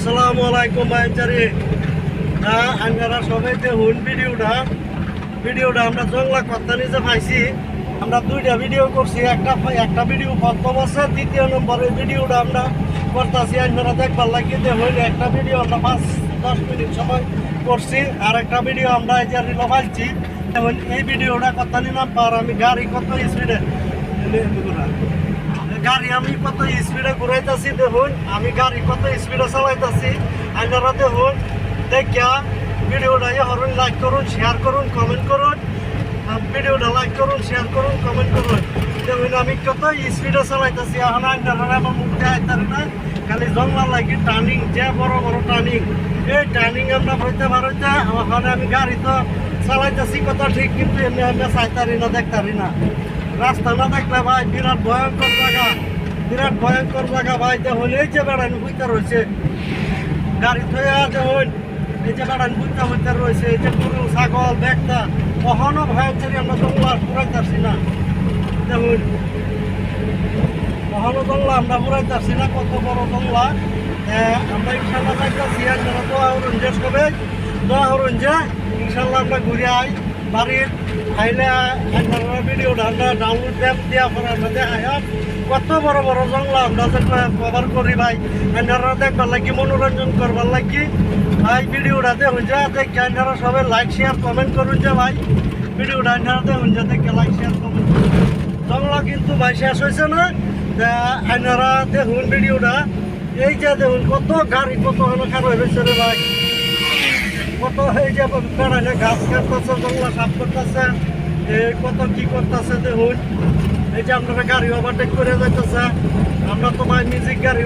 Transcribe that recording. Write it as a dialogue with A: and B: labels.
A: আসসালামু আলাইকুম ভাইচারি না আপনারা সবাই দেখুন ভিডিওটা ভিডিওটা আমরা জংলা কথা নিজে পাইছি। আমরা দুইটা ভিডিও করছি, একটা একটা ভিডিও প্রথম আছে, দ্বিতীয় নম্বরের ভিডিওটা আমরা করতেছি। আপনারা দেখবার লাগিয়ে দেখুন একটা ভিডিও আমরা পাঁচ, দশ মিনিট সময় করছি, আর একটা ভিডিও আমরা এই যে রিলো এই ভিডিওটা কথা নিলাম পার আমি গাড়ি কত স্পিডে গাড়ি আমি কত স্পিডে ঘুরাইতেছি দেখুন, আমি গাড়ি কত স্পিডে চালাইতেছি। আপনারা দেখুন, দেখিয়া ভিডিওটা হরুন লাইক করুন শেয়ার করুন কমেন্ট করুন। ভিডিওটা লাইক করুন শেয়ার করুন কমেন্ট করুন। দেখুন আমি কত স্পিডে চালাইতেছি, এখন আপনারা আমার মুখ না, খালি জঙ্গল লাগি টার্নিং যে বড় বড় টার্নিং এই টার্নিং আমরা হইতে পারইতে ওখানে আমি গাড়ি তো চালাইতেছি কত ঠিক কিন্তু এমনি আমি চাইতারি না, দেখতারি না। রাস্তা না দেখলে ভাই, বিরাট ভয়ঙ্কর জায়গা। বিরাট ভয়ঙ্কর জায়গা ভাই দেখুন এই যে বেড়ান বুঝতে রয়েছে গাড়ি থয়ে দেখুন এই যে বেড়ান বুঝতে বুঝতে রয়েছে এই যে গরু, ছাগল দেখতা কখনো ভয়ঙ্করী আমরা জঙ্গলা পুরাইতেছি না। দেখুন, কখনো জঙ্গলা আমরা পুরাইতেছি না, কত বড় জঙ্গলা। আমরা ইনশাল্লাহ যাইতেছি আপনারা দোয়া হরুন যে সবে, দোয়া হরুন যে ইনশাল্লাহ আমরা ঘুরে আই। বাড়ির আইলে আপনারা ভিডিওটা আমরা ডাউনলোড পরে আমরা কত বড় বড় জঙ্গলা আমরা কভার করি ভাই আপনারা দেখবার লাগি মনোরঞ্জন করবার লাগি। ভাই ভিডিওটা দেখুন যে দেখি আপনারা সবাই লাইক শেয়ার কমেন্ট করুন যে ভাই। ভিডিওটা আপনারা দেখুন দেখে লাইক শেয়ার কমেন্ট জঙ্গলা কিন্তু ভাই শেষ হয়েছে না। আপনারা দেখুন ভিডিওটা এই যে দেখুন, কত গাড়ি কত খারাপ হয়েছে রে ভাই। কত এই যে বেড়ালে ঘাস কাটতেছে, জঙ্গলা সাফ করতেছে কত কি করতেছে দেখুন। এই যে আপনারা গাড়ি ওভারটেক করে যাইতেছে। আমরা তোমার মিউজিক গাড়ি